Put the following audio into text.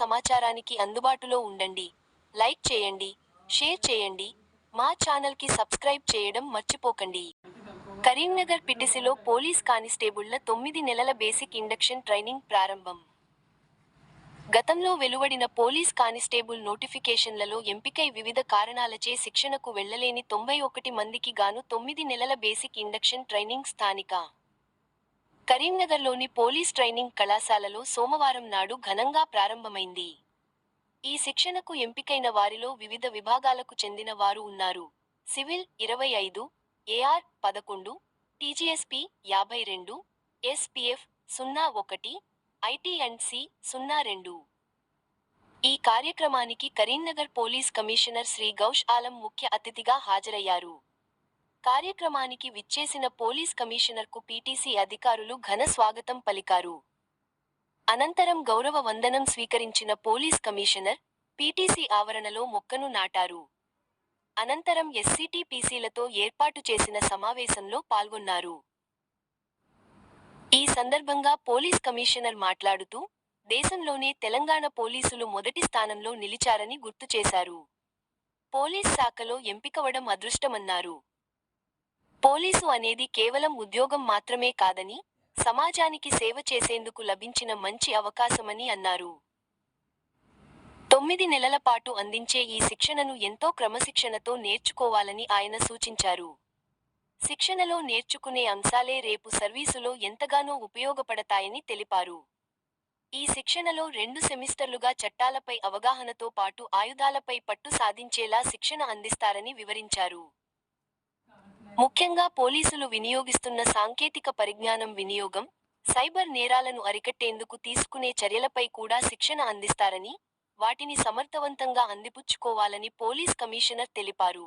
సమాచారానికి అందుబాటులో ఉండండి. లైక్ చేయండి షేర్ చేయండి మా ఛానల్కి సబ్స్క్రైబ్ చేయడం మర్చిపోకండి. కరీంనగర్ పిటిసిలో పోలీస్ కానిస్టేబుళ్ళ తొమ్మిది నెలల బేసిక్ ఇండక్షన్ ట్రైనింగ్ ప్రారంభం. గతంలో వెలువడిన పోలీస్ కానిస్టేబుల్ నోటిఫికేషన్లలో ఎంపికై వివిధ కారణాలచే శిక్షణకు వెళ్ళలేని తొంభై ఒకటి మందికి గాను తొమ్మిది నెలల బేసిక్ ఇండక్షన్ ట్రైనింగ్ స్థానిక కరీంనగర్లోని పోలీస్ ట్రైనింగ్ కళాశాలలో సోమవారం నాడు ఘనంగా ప్రారంభమైంది. ఈ శిక్షణకు ఎంపికైన వారిలో వివిధ విభాగాలకు చెందిన వారు ఉన్నారు. సివిల్ ఇరవై ఐదు ఏఆర్ పదకొండు టీజీఎస్పి యాభై రెండు ఎస్పీఎఫ్ సున్నా ఒకటి ఐటీ అండ్ సి సున్నా రెండు. ఈ కార్యక్రమానికి Karimnagar police commissioner Shri gouache Alam ముఖ్య అతిథిగా హాజరయ్యారు. కార్యక్రమానికి విచ్చేసిన పోలీస్ కమిషనర్కు పీటీసీ అధికారులు ఘన స్వాగతం పలికారు. అనంతరం గౌరవ వందనం స్వీకరించిన పోలీస్ కమిషనర్ పీటీసీ ఆవరణలో మొక్కను నాటారు. అనంతరం ఎస్సీటీపీసీలతో ఏర్పాటు చేసిన సమావేశంలో పాల్గొన్నారు. ఈ సందర్భంగా పోలీస్ కమిషనర్ మాట్లాడుతూ దేశంలోనే తెలంగాణ పోలీసులు మొదటి స్థానంలో నిలిచారని గుర్తు చేశారు. పోలీస్ శాఖలో ఎంపికవడం అదృష్టమన్నారు. పోలీసు అనేది కేవలం ఉద్యోగం మాత్రమే కాదని సమాజానికి సేవ చేసేందుకు లభించిన మంచి అవకాశమని అన్నారు. తొమ్మిది నెలల పాటు అందించే ఈ శిక్షణను ఎంతో క్రమశిక్షణతో నేర్చుకోవాలని ఆయన సూచించారు. శిక్షణలో నేర్చుకునే అంశాలే రేపు సర్వీసులో ఎంతగానో ఉపయోగపడతాయని తెలిపారు. ఈ శిక్షణలో రెండు సెమిస్టర్లుగా చట్టాలపై అవగాహనతో పాటు ఆయుధాలపై పట్టు సాధించేలా శిక్షణ అందిస్తారని వివరించారు. ముఖ్యంగా పోలీసులు వినియోగిస్తున్న సాంకేతిక పరిజ్ఞానం వినియోగం సైబర్ నేరాలను అరికట్టేందుకు తీసుకునే చర్యలపై కూడా శిక్షణ అందిస్తారని వాటిని సమర్థవంతంగా అందిపుచ్చుకోవాలని పోలీస్ కమిషనర్ తెలిపారు.